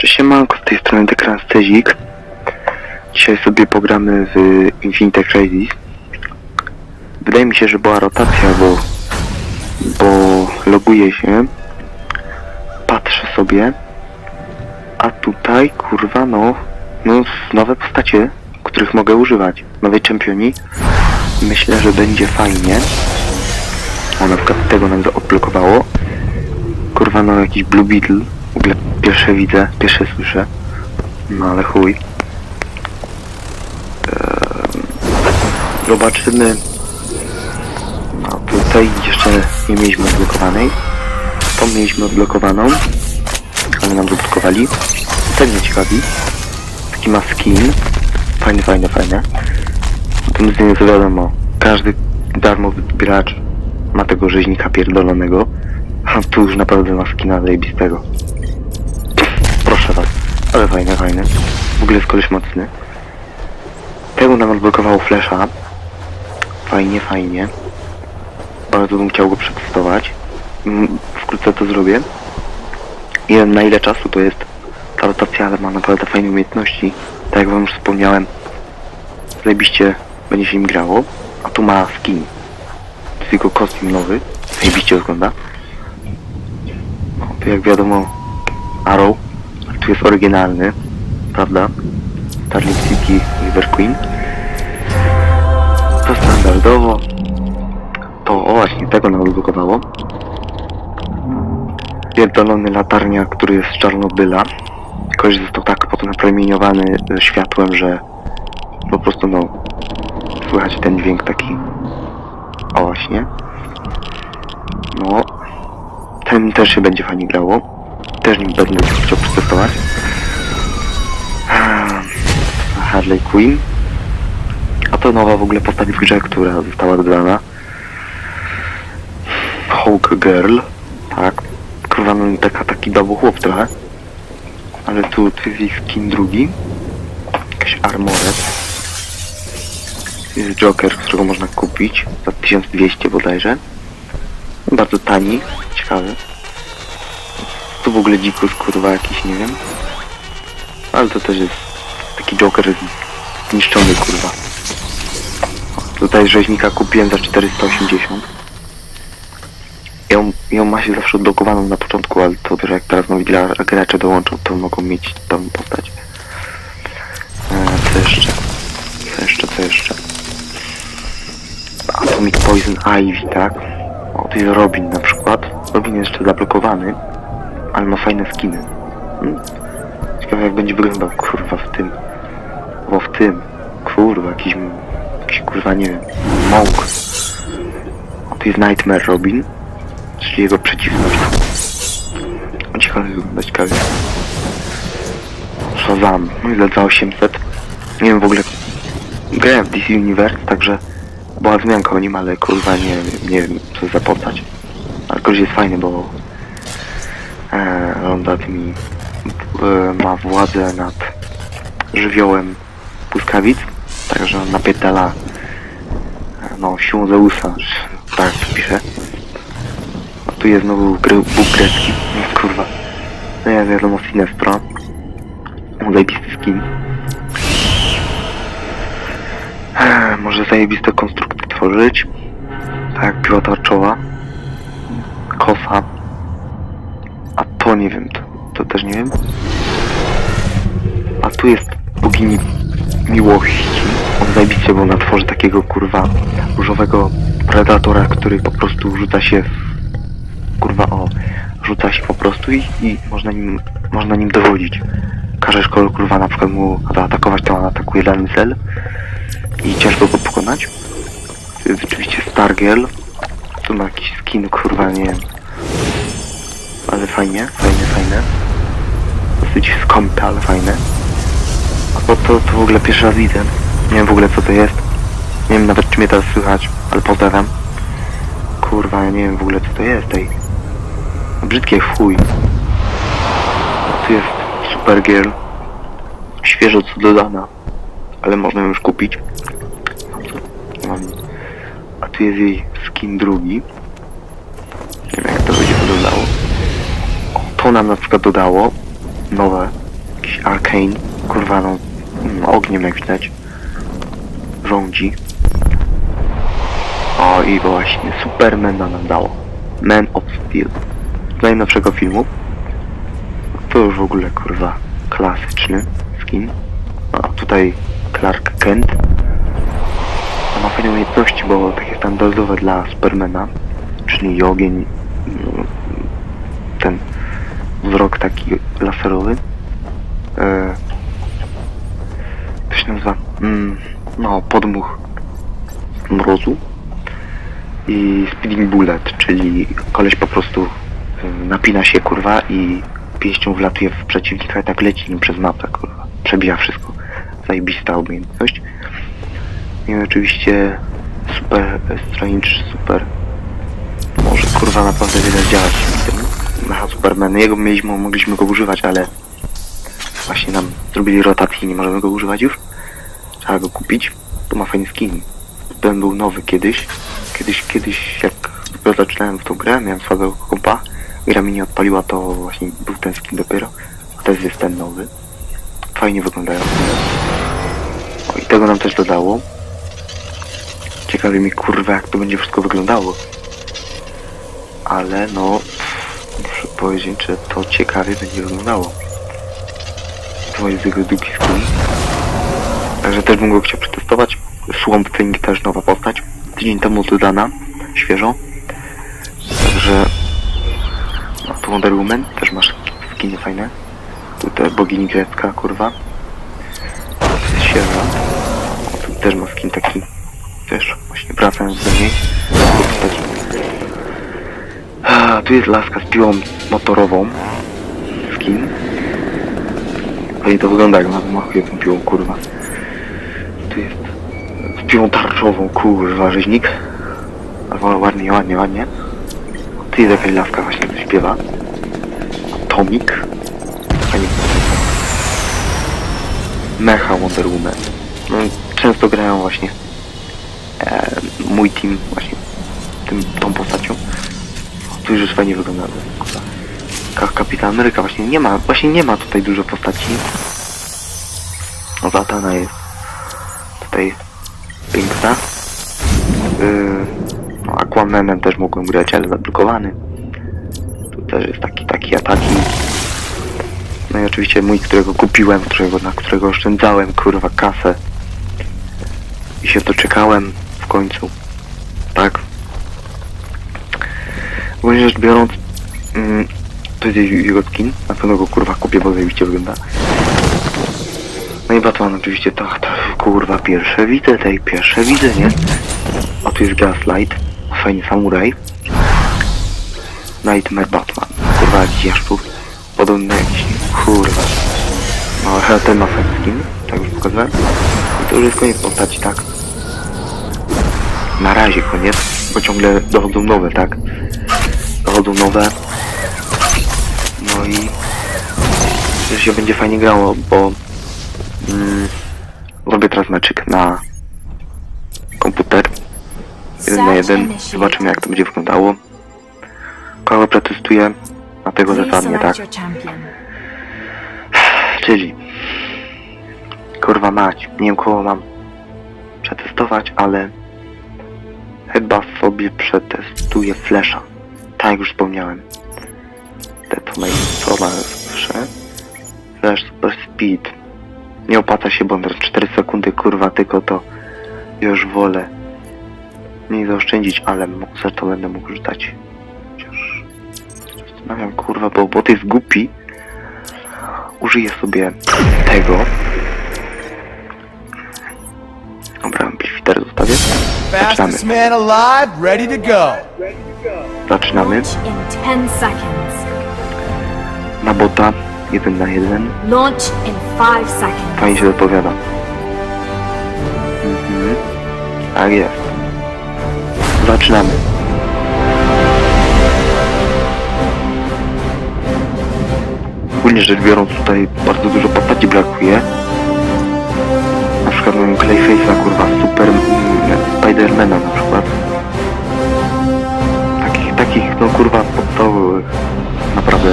Cześć siemanko, z tej strony Dekran Stezik. Dzisiaj sobie pogramy w Infinite Crisis. Wydaje mi się, że była rotacja, bo, bo loguję się, patrzę sobie, a tutaj, kurwa, no, no, nowe postacie, których mogę używać. Nowe czempioni. Myślę, że będzie fajnie. O, na przykład tego nam zaodblokowało. Kurwa, no, jakiś Blue Beetle. W ogóle pierwsze widzę, pierwsze słyszę. No ale chuj. Ehm, zobaczymy. No tutaj jeszcze nie mieliśmy odblokowanej. Tą mieliśmy odblokowaną. Ale nam zablokowali. Ten mnie ciekawi. Taki ma skin. Fajny, fajny, fajny. Natomiast nie co wiadomo. Każdy darmowy gracz ma tego rzeźnika pierdolonego. A tu już naprawdę ma skina zajebistego. Ale fajne, fajne. W ogóle jest koleś mocny. Tego nam odblokowało flesza. Fajnie, fajnie. Bardzo bym chciał go przetestować. Mm, Wkrótce to zrobię. Nie wiem na ile czasu to jest ta rotacja, ale ma naprawdę fajne umiejętności. Tak jak wam już wspomniałem, zajebiście będzie się im grało. A tu ma skin. To jest jego kostium nowy. Zajebiście wygląda. No, to jak wiadomo Arrow. Jest oryginalny, prawda? Starling City River Queen. To standardowo. To o właśnie tego nam odblokowało. Pierdolony latarnia, który jest z Czarnobyla. Koleś został tak potem napromieniowany e, światłem, że po prostu no słychać ten dźwięk taki. O właśnie. No. Ten też się będzie fajnie grało. Też nim będę chciał przetestować. Ehm, Harley Quinn. A to nowa w ogóle postać w grze, która została dodana. Hawk Girl. Tak. Kurwa, no taka, taki double chłop trochę. Ale tu, tu jest skin drugi. Jakiś armoret. Jest Joker, którego można kupić za 1200 bodajże. Bardzo tani, ciekawy. Tu w ogóle dzikus kurwa jakiś, nie wiem. Ale to też jest taki Joker zniszczony kurwa. Tutaj rzeźnika kupiłem za 480. Ją, ją ma się zawsze odblokowaną na początku, ale to też jak teraz nowi gra- gracze dołączą, to mogą mieć tą postać. E, co jeszcze? Co jeszcze, co jeszcze? Atomic Poison Ivy, tak? O, tu jest Robin na przykład. Robin jest jeszcze zablokowany, ale ma fajne skiny. Hmm? Ciekawe jak będzie wyglądał, kurwa, w tym. Bo w tym. Kurwa, jakiś, jakiś kurwa, nie wiem, Monk. O, tu jest Nightmare Robin, czyli jego przeciwność. O, ciekawe wygląda, ciekawie. Shazam, no ile za 800? Nie wiem w ogóle, grałem w DC Universe, także była wzmianka o nim, ale kurwa nie, nie wiem co za postać. Ale gość jest fajny, bo e, Rondat mi e, ma władzę nad żywiołem błyskawic, także on napierdala e, no siłą Zeusa, tak pisze. A tu jest znowu gry, Bóg grecki, no, kurwa. No ja wiadomo Sinestro. Zajebisty skin. Może zajebiste konstrukty tworzyć. Tak piła tarczowa. Kosa. To nie wiem, to, to też nie wiem. A tu jest bogini miłości. On zajebiście, bo ona tworzy takiego kurwa różowego predatora, który po prostu rzuca się w, kurwa o rzuca się po prostu i, i można nim można nim dowodzić. Każesz kogo kurwa na przykład mu zaatakować, to on atakuje dany cel i ciężko go pokonać. To jest oczywiście Stargirl. Tu ma jakiś skin, kurwa, nie wiem. Ale fajnie, fajne, fajne. Dosyć skąpe, ale fajne. A to, to, to w ogóle pierwszy raz widzę. Nie wiem w ogóle co to jest. Nie wiem nawet czy mnie teraz słychać, ale pozdrawiam. Kurwa, ja nie wiem w ogóle co to jest, ej. Brzydkie w chuj. Tu jest Supergirl. Świeżo co dodana. Ale można ją już kupić. A tu jest jej skin drugi. Nam na przykład dodało. Nowe. jakiś Arcane, kurwa no, mm, ogniem jak widać, rządzi. O i właśnie, Supermana nam dało. Man of Steel. Z najnowszego filmu. To już w ogóle kurwa klasyczny skin. A tutaj Clark Kent. A ma fajne umiejętności, bo takie standardowe dla Supermana, czyli ogień, no, ten wzrok taki laserowy. E, to się nazywa, mm, no, podmuch mrozu i speeding bullet, czyli koleś po prostu y, napina się kurwa i pięścią wlatuje w przeciwnika i tak leci nim przez mapę kurwa. Przebija wszystko. Zajebista umiejętność. I oczywiście super strange, super może kurwa naprawdę wiele zdziałać mecha Superman. Jego mieliśmy, mogliśmy go używać, ale właśnie nam zrobili rotację nie możemy go używać już. Trzeba go kupić. To ma fajny skin. Ten był nowy kiedyś. Kiedyś, kiedyś jak zaczynałem w tą grę, miałem słabego kompa. Gra mi nie odpaliła, to właśnie był ten skin dopiero. A teraz jest ten nowy. Fajnie wyglądają. O i tego nam też dodało. Ciekawi mi kurwa jak to będzie wszystko wyglądało. Ale no, że to ciekawie będzie wyglądało. To jest jego. Także też bym go chciał przetestować. Swamp Thing też nowa postać. Tydzień temu dodana, świeżo. Także... No tu Wonder Woman, też masz skiny fajne. Tutaj bogini grecka, kurwa. To tu też ma skin taki, też właśnie wracając do niej. Tu jest laska z piłą motorową. Skin. Fajnie to wygląda jak na machuje tą piłą, kurwa. Tu jest z piłą tarczową, kurwa, rzeźnik. Ale ładnie, ładnie, ładnie. Tu jest jakaś laska właśnie, co śpiewa. Tomik. Fajnie. Mecha Wonder Woman. No, często grają właśnie e, mój team właśnie tym, tą postacią. Tu już fajnie wygląda. kurwa. Ka Kapitan Ameryka właśnie nie ma, właśnie nie ma tutaj dużo postaci. No jest tutaj piękna. Yy, no Aquamanem też mogłem grać, ale zablokowany. Tu też jest taki, taki ataki. No i oczywiście mój, którego kupiłem, którego, na którego oszczędzałem, kurwa, kasę. I się doczekałem w końcu. Tak? Ogólnie rzecz biorąc, mm, to jest jego skin. Na pewno go kurwa kupię, bo zajebiście wygląda. No i Batman oczywiście to, to kurwa pierwsze widzę, tej pierwsze widzę, nie? A tu jest Gaslight, fajny samuraj. Nightmare Batman, kurwa jakiś jaszczur. Podobny jakiś, kurwa. No ten ma fajny skin, tak już pokazałem. I to już jest koniec postaci, tak? Na razie koniec, bo ciągle dochodzą nowe, tak? Dochodzą nowe. No i że się będzie fajnie grało, bo mm, robię teraz meczyk na komputer. Jeden na jeden. Zobaczymy jak to będzie wyglądało. Kogo przetestuję, na tego zasadnie, tak? Czyli kurwa mać, nie wiem kogo mam przetestować, ale chyba sobie przetestuję Flasha. Tak jak już wspomniałem. Detonate, co ma zawsze? Flash Super Speed. Nie opłaca się, bo na 4 sekundy kurwa tylko to już wolę nie zaoszczędzić, ale może to będę mógł rzucać. Chociaż zastanawiam kurwa, bo bot jest głupi. Użyję sobie tego. Dobra, amplifier zostawię. Zaczynamy. Zaczynamy. Launch in 10 seconds. Na bota. Jeden na jeden. Launch in 5 seconds. Fajnie się dopowiada. Mhm. Tak jest. Zaczynamy. Ogólnie rzecz biorąc tutaj bardzo dużo postaci brakuje. Na przykład mam Clayface'a kurwa, Super Spidermana na przykład. Takich, no kurwa podstawowych naprawdę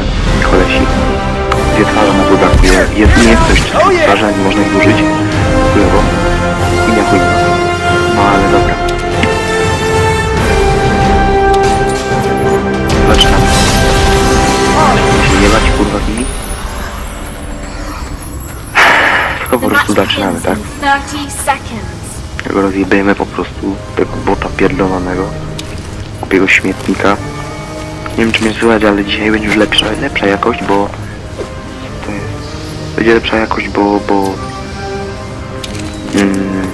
kolesi. Dwie twarze na dodatku. Je- Jest, nie jest coś stwarza, nie można ich użyć. Chujowo. I nie chujowo. No ale dobra. Zaczynamy. Się nie bać kurwa z nimi? Tylko po prostu zaczynamy, tak? in 30 seconds. Tego rozjebiemy po prostu tego bota pierdolonego. Głupiego śmietnika. Nie wiem czy mnie słychać, ale dzisiaj będzie już lepsza, lepsza jakość, bo... To jest... Będzie lepsza jakość, bo... bo... Mm,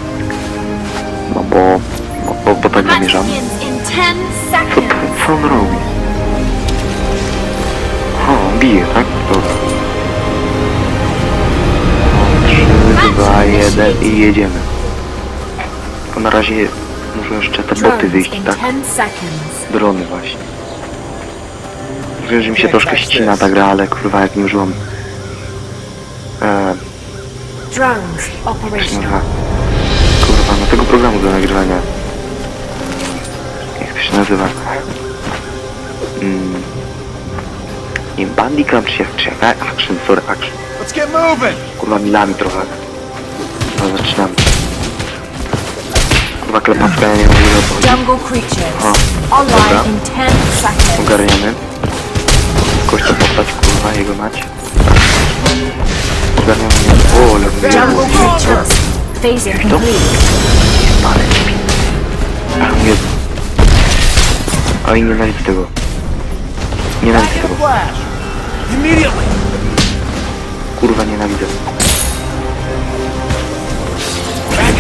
no bo... Bo, bo, bo tak zamierzam. begins in 10 Co, co on robi? O, bije, tak? Dobra. 3, 2, 1 i jedziemy. Tylko na razie muszę jeszcze te boty wyjść, tak? 10 seconds. Drony właśnie. Wiem, że mi się troszkę ścina ta gra, ale kurwa jak nie użyłam... E, operational. nazywa? Kurwa, no tego programu do nagrywania. Jak to się nazywa? Mm. Nie Bandicam czy jak, czy jak, Action, sorry, Action. Let's get moving. Kurwa milami trochę. No zaczynamy. Kurwa klepacka, ja nie wiem o co chodzi. Jungle creatures. Aha. Online in 10 seconds. Ogarniamy. Kogoś to postać, kurwa, jego mać. Ogarniamy. O, ale Jungle creatures. Phasing complete. Ale śpi. Ach, Jezu. Oj, nienawidzę tego. A tego. Immediately. Kurwa, nienawidzę.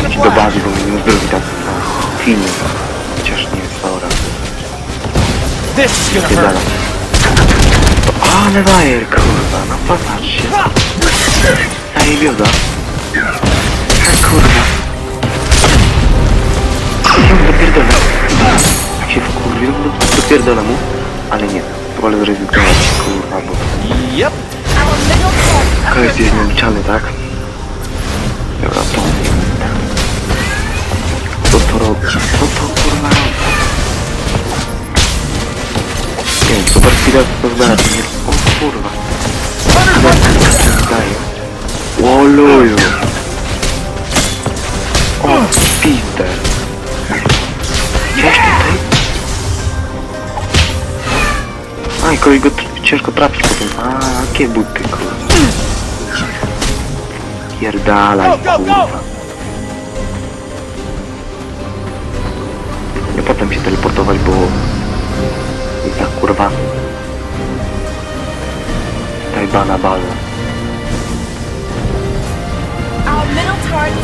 A Idź do bazy, bo mnie nie zdrowi tak na filmie. Chociaż nie jest dobra. Pierdala. Ale bajer, kurwa, no popatrz się. Ej, bioda. A kurwa. Ja dopierdolę. Jak się wkurwił, to dopierdolę mu. Ale nie, wolę zrezygnować, kurwa, bo Yep. Koleś jest nieobliczalny, tak? Dobra, to... Co to robi? Co to kurwa super speed to zdaje. O kurwa. Zdaje. O luju. O, pizdę. Gdzieś tutaj? Aj, kogoś go ciężko trafić potem. A, jakie buty, kurwa. Pierdalaj, kurwa. Potem się teleportować, bo... I tak, kurwa. Tajbana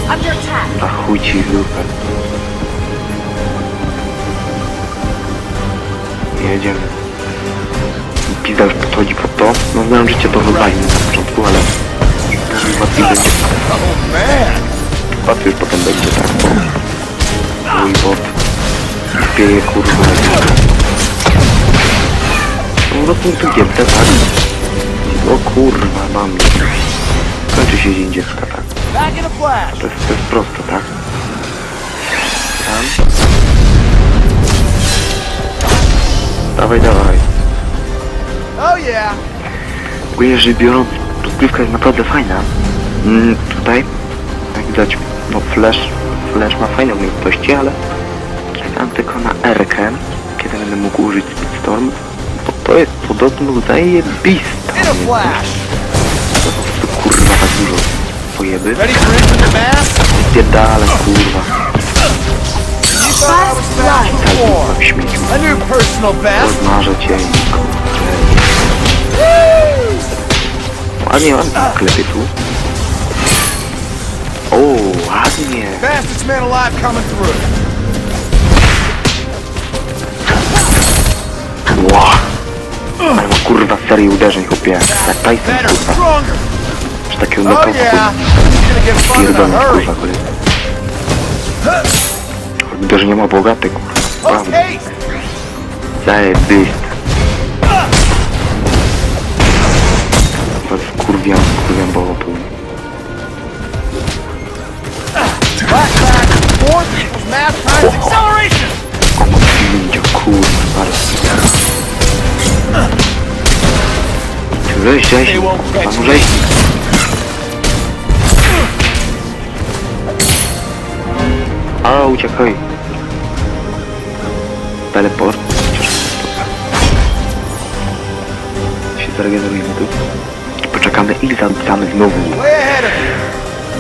attack. A chuj ci w dupę. Jedziemy. Pizda już podchodzi pod to. No znam życie to rozwali na początku, ale... może Łatwiej będzie. Oh man. Łatwiej już potem będzie tak, bo... Mój bot... Pieje kurwa. No do punktu gięte, tak? O kurwa, mam. Kończy się dzień dziecka, tak? To jest, to jest prosto, tak? Tam. Dawaj, dawaj. Oh yeah. Ogólnie rzecz biorąc, rozgrywka jest naprawdę fajna. Mm, tutaj, jak widać, no Flash, Flash ma fajne umiejętności, ale czekam tylko na R-kę, kiedy będę mógł użyć Speedstorm, bo to jest podobno zajebista In a umiejętność. flash. To po prostu kurwa tak dużo pojeby. Pierdale, kurwa. Tak, kurwa, w śmieciu. Rozmarzę cię i kurczę. Ładnie, ładnie, klepie tu. O, ładnie. Fastest man alive coming through. Kurwa serię uderzeń, chłopie. Jak Tyson, kurwa. takiego Oh nokautu, yeah. It's gonna get fun in a pierdolę, kurwa, kurwa. Uderzenie ma bogate, kurwa. Prawda. haste. Zajebiste. Was kurwiam, kurwiam back. Fourth equals mass times acceleration. Kurwa, bardzo. Weź rzeźnik. Mam rzeźnik. A, uciekaj. Teleport. Się zregenerujemy tu. Poczekamy i zamkamy znowu.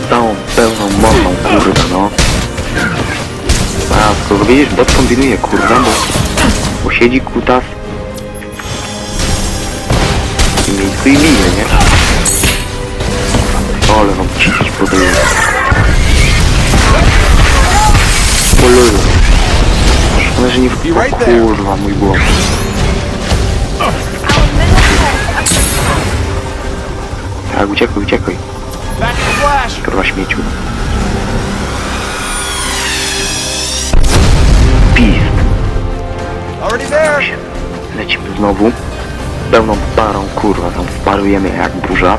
Całą pełną mocą, kurwa, no. A, skoro widzisz, bot kombinuje, kurwa, bo, bo siedzi kutas miejscu i bije, nie? Ale wam cić podaję. Poluję. Szkoda, że nie w... Be right O there. kurwa, mój under Tak, uciekaj, uciekaj. Kurwa śmieciu. Pist. Lecimy znowu. Pełną parą, kurwa, tam wparujemy jak burza.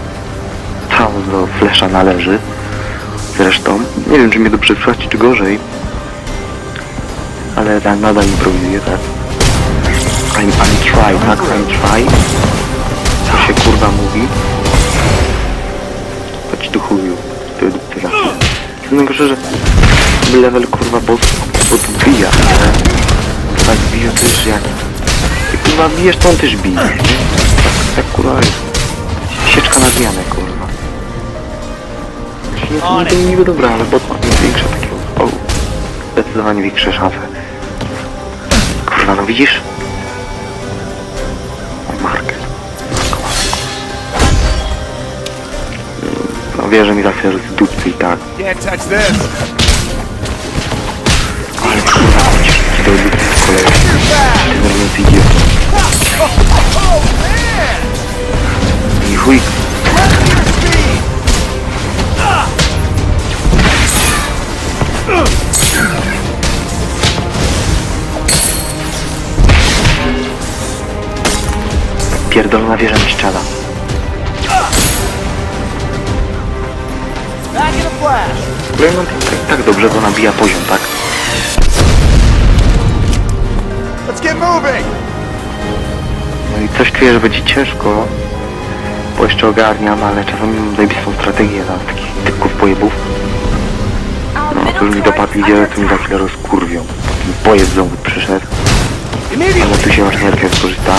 Tam do flesza należy. Zresztą, nie wiem czy mnie dobrze słychać, czy gorzej. Ale tak nadal improwizuję, tak? I'm, I'm try, tak? I'm try. Co się kurwa mówi? Chodź tu chuju. Ty, ty, ty. Najgorsze, że level kurwa boss odbija, ale tak bije też jak... Kurwa bijesz, to on też bije, nie? Tak, kurwa jest. Sieczka na zmianę, kurwa. On Nie, nie, niby dobra, ale bot ma większe takie... O, zdecydowanie większe szanse. Kurwa, no widzisz? O, market. No wie, że mi za chwilę z dupcy i tak. Can't touch this. Ale kurwa, chociaż ci do dupcy z kolei. Ty normalny idiot. Oh man. I pierdolona wieża mi strzela. Tak, tak dobrze go nabija poziom, tak? Let's get moving. No coś czuję, że będzie ciężko, bo jeszcze ogarniam, ale czasami mam zajebistą strategię na takich typków pojebów. No, to już mi dopadli wiele, to mi za chwilę rozkurwią. Taki pojeb znowu przyszedł, ale tu się właśnie energię skorzysta.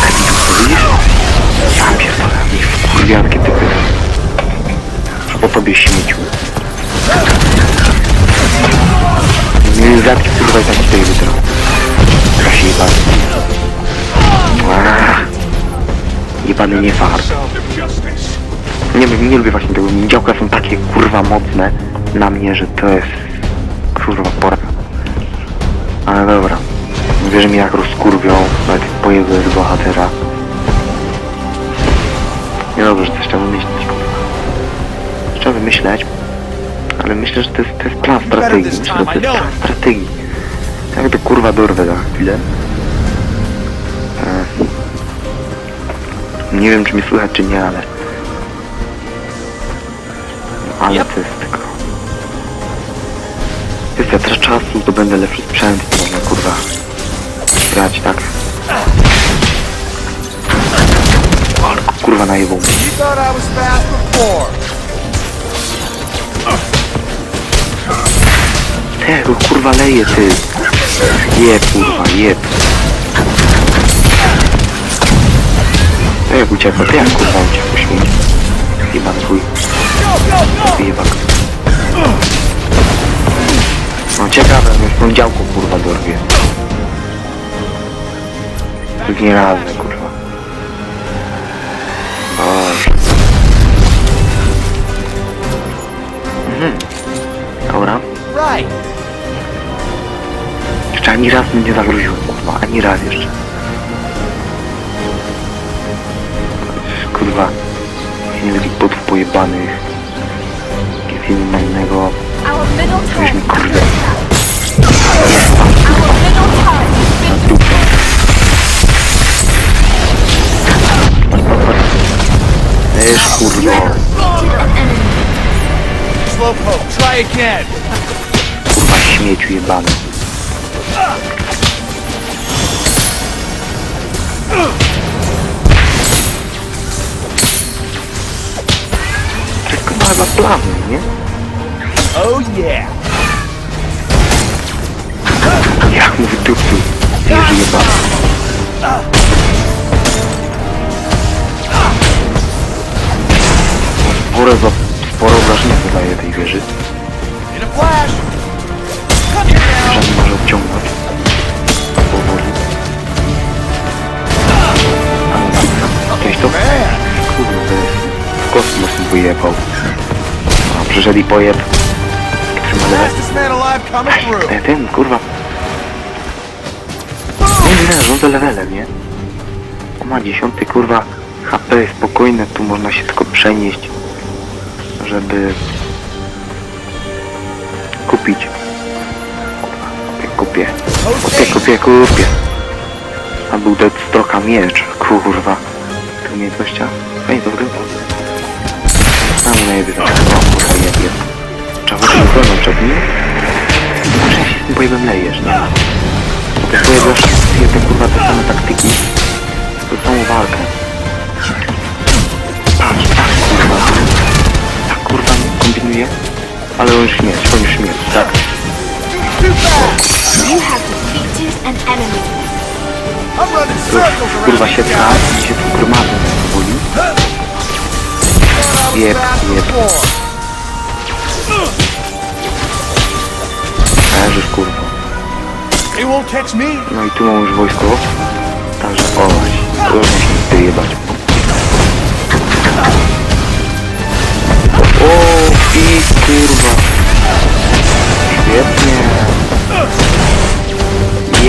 Kapitus, to widzisz? Ja pierdolę, mi wkurwia takie typy. Po tobie śmieciu. Nie zatki kurwa i taki tutaj wytrą. Trochę się jebany. Jebany nie fart. Nie nie lubię właśnie tego. Działka są takie kurwa mocne na mnie, że to jest kurwa pora. Ale dobra. Że mnie jak rozkurwią, nawet pojebę z bohatera. Nie dobrze, że coś trzeba wymyślić. Trzeba wymyśleć, ale myślę, że to jest, to jest plan strategii. Myślę, że to jest plan strategii. Jak to kurwa dorwę za chwilę. Nie wiem, czy mnie słychać, czy nie, ale... Ale Yep. to jest tylko... Kwestia teraz czasu, to będę lepszy sprzęt i można kurwa grać, tak? Ale kurwa najebą mnie. You thought I was fast before. Tego kurwa leje ty. Jeb kurwa, jeb. Uciekła, to jak kurwa uciekł śmieć. Go, go. jebak. No ciekawe, jak tą działką kurwa dorwie. To jest nierealne kurwa. Boże. Mhm. Dobra. Jeszcze ani raz mnie nie zagroziło, kurwa, ani raz jeszcze. Nie takich botów pojebanych. Jakiś innego. Turret mi kurde. Na dupę. Też kurwa, Slowpoke, try again. kurwa śmieciu jebany. wszystko ma na plan, nie? Oh yeah! Ja mu wydupił. Nie żyje bardzo. Sporo, za, sporo wrażenia wydaje tej wieży. Żaden może obciągnąć. Powoli. Cześć to? W kosmos mi wyjebał. A przyszedł i pojeb. Trzyma lewe. Fastest man alive coming through. E, ten, kurwa. Nie, nie, rządzę levelem, nie? O, ma dziesiąty, kurwa. HP spokojne, tu można się tylko przenieść, żeby kupić. Kupię, kupię. Kupię, kupię, kupię. A był Deathstroke'a miecz, kurwa. To umiejętnościa. Ej, to wygląda. Najebie za O, kurwa, jebie. Trzeba chodzić broną przed nim. Może się z tym pojebem lejesz, nie? Bo te twoje goście, te kurwa te same taktyki. Tą samą walkę. Patrz, patrz, kurwa. Tak kurwa kombinuje. Ale on śmierć, on śmierć, tak? You have defeated an enemy. Kurwa się trafi, się tu was Jeb, jeb. Leżysz kurwa. No i tu mam już wojsko. Także oś, już muszę ty jebać. O, i kurwa. Świetnie.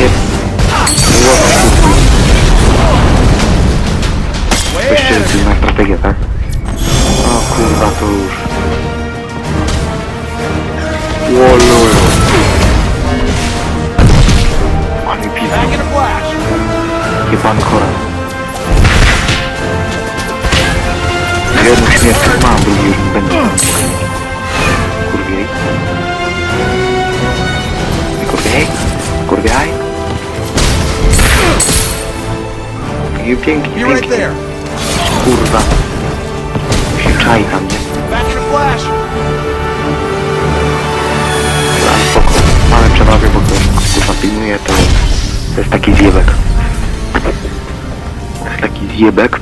Jeb. Way Weźcie, to jest strategia, tak? Kurwa, to już. Łololo. Ale Back pizza, in a flash. jebany chora. Jedną śmierć mam, drugi już nie będzie. Kurwiej. Kurwiej? Kurwiaj? I pięknie. Kurwa. Czai tam, nie? Back in a flash. Ale spoko. Mamy przewagę, bo to kurwa pilnuje, to, to jest taki zjebek. To jest taki zjebek.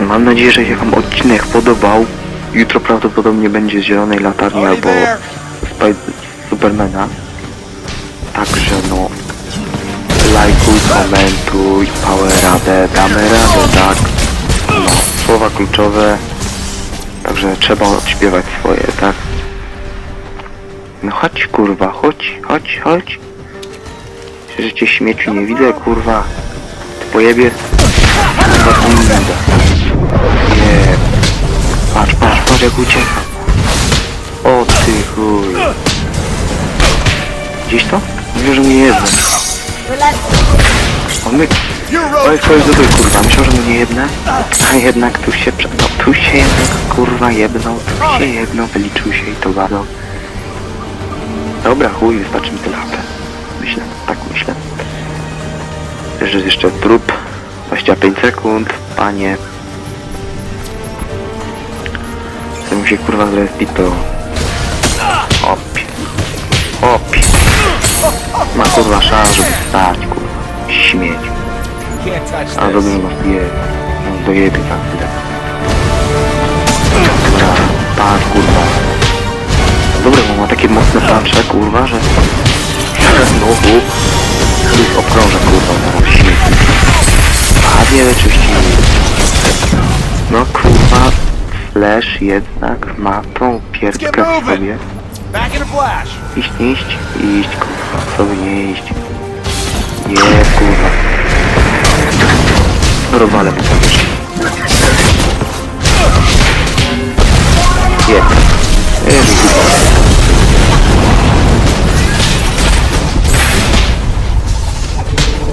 Mam nadzieję, że się wam odcinek podobał. Jutro prawdopodobnie będzie z zielonej latarni albo Supermana. Także no lajkuj, komentuj, power radę, damy radę, tak. Słowa kluczowe. Także trzeba odśpiewać swoje, tak? No chodź kurwa, chodź, chodź, chodź. Że cię śmieciu nie widzę, kurwa. Ty pojebie. Kurwa, to nie widzę. Nie. Patrz, patrz, patrz jak ucieka. O ty chuj. Gdzieś to? Mówię, że mnie jedno. On my... You're Oj, jest tej kurwa? Myślał, że mnie jedne? A jednak tu się... prze- No, tu się jednak kurwa jedną, tu się jedno, wyliczył się i to bardzo. Dobra, chuj, wystarczy mi tyle HP. Myślę, tak myślę. Że jeszcze trup. 25 sekund, panie. Co mi się kurwa zrespi to... Opie. Opie. Ma kurwa szans, żeby stać. Śmieć. A dobrze nas je. No dojebie za chwilę. Dobra, patrz kurwa. Dobra, bo ma takie mocne plancze, kurwa, że... Znowu... Już obkrążę, kurwa, na śmieci. Ładnie wyczyścili. No kurwa, Flash jednak ma tą pierdkę w sobie. A. Iść, iść, iść, kurwa, by nie iść. Nie, kurwa. To wiesz. Nie. Jezu, kurwa.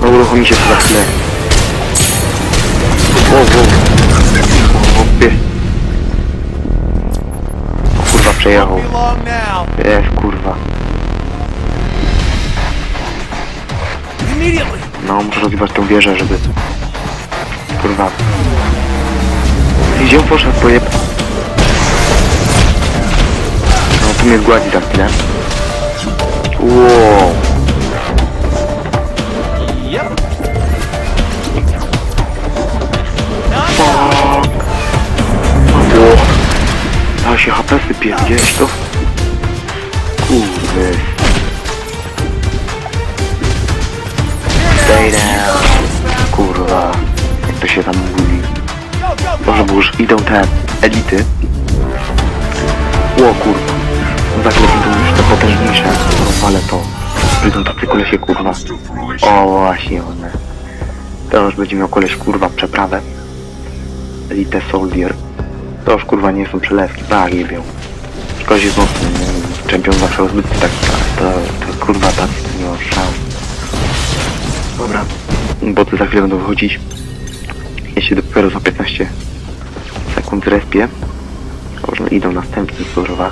No uruchomi się za chwilę. Opie. O kurwa, przejechał. Jest, kurwa. No, muszę rozgrywać tą wieżę, żeby... Kurwa. Gdzie on poszedł, pojeb... No, tu mnie zgładzi za chwilę. Wow. O, da się HP sypie, gdzieś to? Kurde. Stay. Kurwa. Jak to się tam mówi? Może bo już idą te elity. O kurwa. Za chwilę idą już te potężniejsze. Rozwalę to. Idą tacy kolesie kurwa. O właśnie one. To już będzie miał koleś kurwa przeprawę. Elite Soldier. To już kurwa nie są przelewki, tak jebią. Szkoda mocny, nie? Czempion zawsze zbyt taki, to, to kurwa tacy nie ma szans. Dobra, boty za chwilę będą wychodzić. Ja się dopiero za 15 sekund respię. Może idą następni kurwa.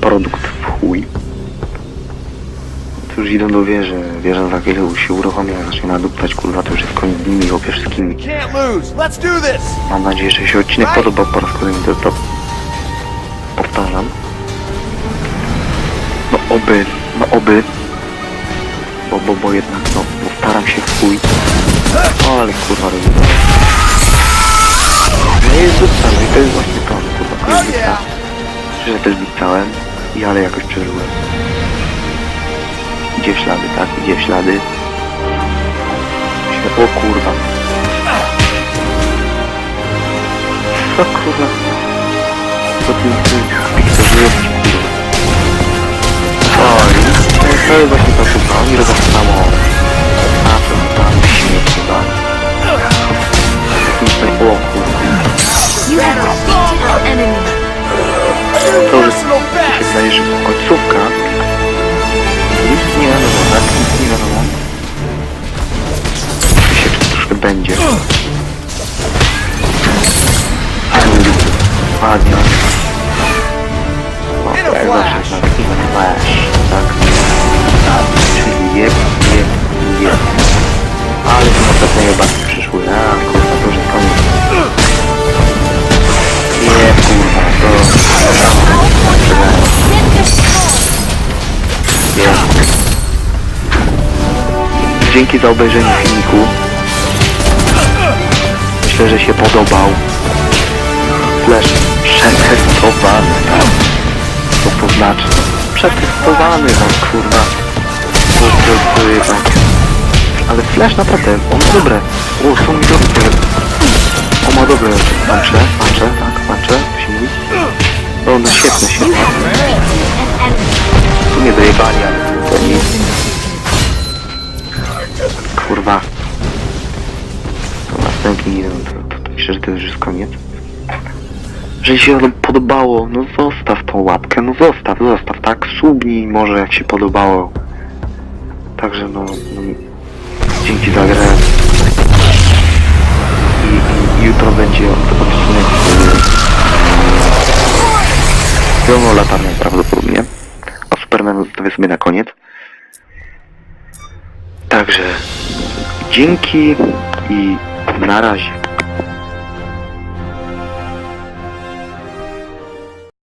Produkt w chuj. To już idą do wieży. Wieża za chwilę się uruchomi, jak zacznie naduptać kurwa, to już jest koniec z nimi, wszystkimi. Mam nadzieję, że się odcinek podobał po raz kolejny, to, to powtarzam. No oby, no oby. Bo, bo, bo jednak, no staram się w chuj. O, ale kurwa robię. No jest zostawię, to jest właśnie to, kurwa, Oh kurwa. yeah. Że też biccałem i ale jakoś przeżyłem. Idzie w ślady, tak? Idzie w ślady. Myślę, O kurwa. O kurwa. Co ty kurwa. Oj, to jest- to jest właśnie to kurwa. Oni robią samo. To mi się wydaje, że końcówka. Nic nie wiadomo, tak? Nic nie wiadomo. Czy troszkę będzie. Ładnie. O, In a jak zawsze tak, a flash, Następne jebaki przyszły. A, kurwa, to już jest koniec. Jeb, kurwa, to... Jest. Dzięki za obejrzenie filmiku. Myślę, że się podobał. Flash przetestowany, tak? Co to znaczy? Przetestowany, no kurwa. To jednak. Ale Flash naprawdę, on ma dobre. O, są mi dobre. On ma dobre pancze, pancze, tak, pancze, to się mówi. No świetne, świetne. Tu mnie dojebali, ale to nic. Kurwa. To następni idą, to, to, myślę, że to już jest koniec. Jeżeli się podobało, no zostaw tą łapkę, no zostaw, zostaw, tak? Subnij może jak się podobało. Także no, no dzięki za grę. I, i jutro będzie odcinek z pełną latarnią prawdopodobnie. A Superman zostawię sobie na koniec. Także dzięki i na razie.